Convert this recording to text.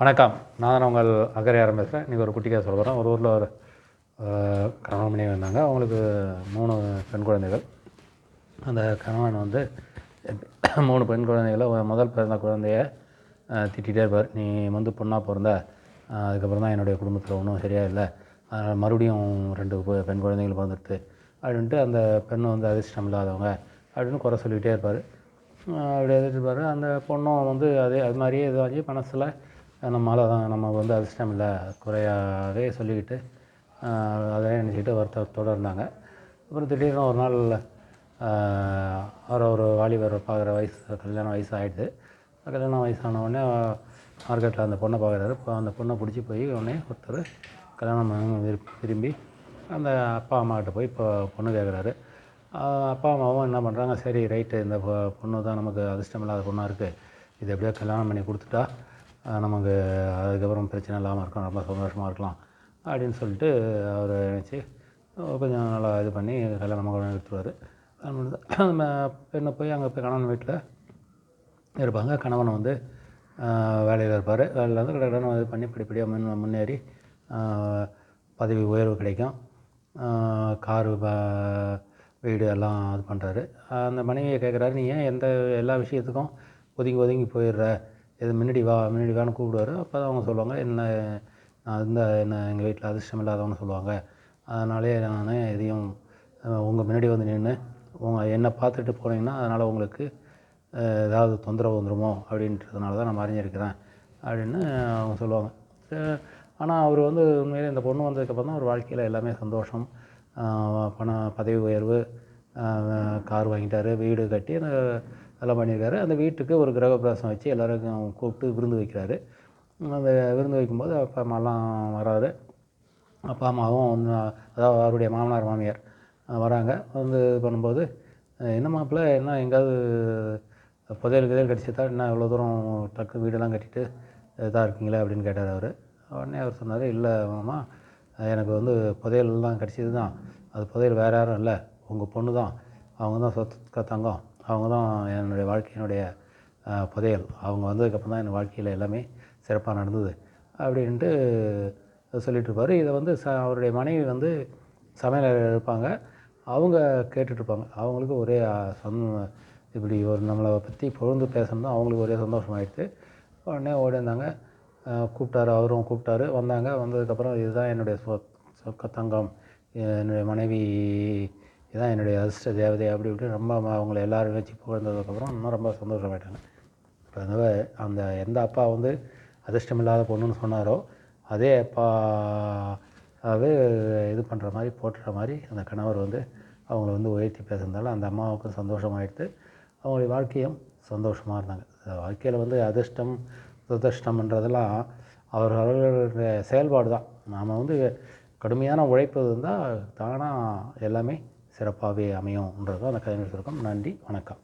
வணக்கம். நான் உங்கள் அகரையாரம் பேசுகிறேன் இன்றைக்கி ஒரு குட்டி கதை சொல்ல போகிறேன் ஒரு ஊரில் ஒரு கணவன் மனைவி வந்தாங்க அவங்களுக்கு மூணு பெண் குழந்தைகள். அந்த கணவன் வந்து மூணு பெண் குழந்தைகளை முதல் பிறந்த குழந்தைய திட்டிகிட்டே இருப்பார். நீ வந்து பொண்ணாக பிறந்த அதுக்கப்புறம் தான் என்னுடைய குடும்பத்தில் ஒன்றும் சரியாக இல்லை. அதனால் மறுபடியும் ரெண்டு பெண் குழந்தைகள் பிறந்துடுது அப்படின்ட்டு அந்த பெண் வந்து அதிர்ஷ்டம் இல்லாதவங்க அப்படின்னு குறை சொல்லிக்கிட்டே இருப்பார். அப்படி இருப்பார். அந்த பொண்ணும் வந்து அதே அது மாதிரியே இதாகி மனசில் நம்மளால் தான் நம்ம வந்து அதிர்ஷ்டம் இல்லை. குறையாகவே சொல்லிக்கிட்டு அதே நினச்சிக்கிட்டு வருத்தத்தோடு இருந்தாங்க அப்புறம் திடீர்னு ஒரு நாள் அவர் ஒரு வாலிபர் பார்க்குற வயசு கல்யாணம் வயசு ஆகிடுது கல்யாணம் வயசான உடனே மார்க்கெட்டில் அந்த பொண்ணை பார்க்குறாரு. இப்போ அந்த பொண்ணை பிடிச்சி போய் உடனே ஒருத்தர் கல்யாணம் பண்ண விரும்பி விரும்பி அந்த அப்பா அம்மாக்கிட்ட போய் இப்போ பொண்ணு கேட்குறாரு. அப்பா அம்மாவும் என்ன பண்ணுறாங்க சரி ரைட்டு இந்த பொ- பொண்ணு தான் நமக்கு அதிர்ஷ்டம் இல்லாத பொண்ணாக இருக்குது இது எப்படியோ கல்யாணம் பண்ணி கொடுத்துட்டா. நமக்கு அதுக்கப்புறம் பிரச்சனை இல்லாமல் இருக்கும் ரொம்ப சந்தோஷமாக இருக்கலாம் அப்படின்னு சொல்லிட்டு அவர் நினச்சி கொஞ்சம் நல்லா இது பண்ணி கல்யாணம் கூட எடுத்துருவார். நம்ம பெண்ணை போய் அங்கே போய் கணவன் வீட்டில் இருப்பாங்க. கணவன் வந்து வேலையில் இருப்பார். வேலையில் வந்து கடற்கடன் இது பண்ணி படிப்படியாக முன் முன்னேறி பதவி உயர்வு கிடைக்கும். காரு வீடு எல்லாம் இது பண்ணுறாரு அந்த மனைவியை கேட்குறாரு நீ ஏன் எந்த எல்லா விஷயத்துக்கும் ஒதுங்கி ஒதுங்கி போயிடுற? இது முன்னாடி வா முன்னாடி வான்னு கூப்பிடுவாரு. அப்போ தான் அவங்க சொல்லுவாங்க என்ன நான் இந்த என்ன எங்கள் வீட்டில் அதிர்ஷ்டம் இல்லாதவங்க சொல்லுவாங்க. அதனாலே நான் எதையும் உங்கள் முன்னாடி வந்து நின்று உங்கள் என்னை பார்த்துட்டு போனீங்கன்னா அதனால் உங்களுக்கு ஏதாவது தொந்தரவு வந்துடுமோ அப்படின்றதுனால தான் நான் மறைஞ்சிருக்கிறேன். அப்படின்னு அவங்க சொல்லுவாங்க. ஆனால் அவர் வந்து உண்மையிலே இந்த பொண்ணு வந்ததுக்கப்புறம் தான் அவர் வாழ்க்கையில் எல்லாமே சந்தோஷம். பண பதவி உயர்வு கார் வாங்கிட்டார் வீடு கட்டி அந்த அதெல்லாம் பண்ணியிருக்காரு. அந்த வீட்டுக்கு ஒரு கிரகப்பிரவேசம் வச்சு எல்லாருக்கும் கூப்பிட்டு விருந்து வைக்கிறாரு. அந்த விருந்து வைக்கும்போது அப்பா அம்மாலாம் வராரு. அப்பா அம்மாவும் வந்து அதாவது அவருடைய மாமனார் மாமியார் வராங்க. வந்து இது பண்ணும்போது என்ன மாப்பிள்ளை என்ன எங்கேயாவது புதையல் கிதையல் கடிச்சிட்டா என்ன இவ்வளோ தூரம் டக்கு வீடெல்லாம் கட்டிட்டு இதாக இருக்கீங்களே அப்படின்னு கேட்டார் அவர். உடனே அவர் சொன்னார் இல்லை மாமா எனக்கு வந்து புதையல்லாம் கிடச்சிது தான் அது புதையல் வேறு யாரும் இல்லை. உங்கள் பொண்ணு தான் அவங்க தான் சொத்து தங்கம் அவங்க தான் என்னுடைய வாழ்க்கையினுடைய புதையல். அவங்க வந்ததுக்கப்புறம் தான் என் வாழ்க்கையில் எல்லாமே சிறப்பாக நடந்தது. அப்படின்ட்டு சொல்லிகிட்ருப்பார் இருப்பார். இதை வந்து ச அவருடைய மனைவி வந்து சமையல் இருப்பாங்க. அவங்க கேட்டுட்ருப்பாங்க அவங்களுக்கு ஒரே அஹ், சொந்த இப்படி ஒரு நம்மளை பற்றி பொழுது பேசணும் அவங்களுக்கு ஒரே சந்தோஷமாயிடுச்சு. உடனே ஓடிந்தாங்க கூப்பிட்டாரு. அவரும் கூப்பிட்டாரு. வந்தாங்க. வந்ததுக்கப்புறம் இதுதான் என்னுடைய சொ சொக்க தங்கம் என்னுடைய மனைவி இதுதான் என்னுடைய அதிர்ஷ்ட தேவதை அப்படி இப்படி ரொம்ப அவங்கள எல்லோரும் வச்சு புகழ்ந்ததுக்கப்புறம் இன்னும் ரொம்ப சந்தோஷமாயிட்டாங்க. இப்போ அந்த அந்த எந்த அப்பா வந்து அதிர்ஷ்டம் இல்லாத பொண்ணுன்னு சொன்னாரோ அதே அப்பாவே இது பண்ணுற மாதிரி போட்டுற மாதிரி அந்த கணவர் வந்து அவங்கள வந்து உயர்த்தி பேசுனதால அந்த அம்மாவுக்கும் சந்தோஷமாயிடுத்து அவங்களுடைய வாழ்க்கையும் சந்தோஷமாக இருந்தாங்க. வாழ்க்கையில் வந்து அதிர்ஷ்டம் துரதிர்ஷ்டம்ன்றதெல்லாம் அவர் அவர்களுடைய செயல்பாடு தான் நாம் வந்து கடுமையான உழைப்பு இருந்தால் தானாக எல்லாமே சிறப்பாகவே அமையும்ன்றதும் அந்த கதைஞர் சுருக்கம். நன்றி வணக்கம்.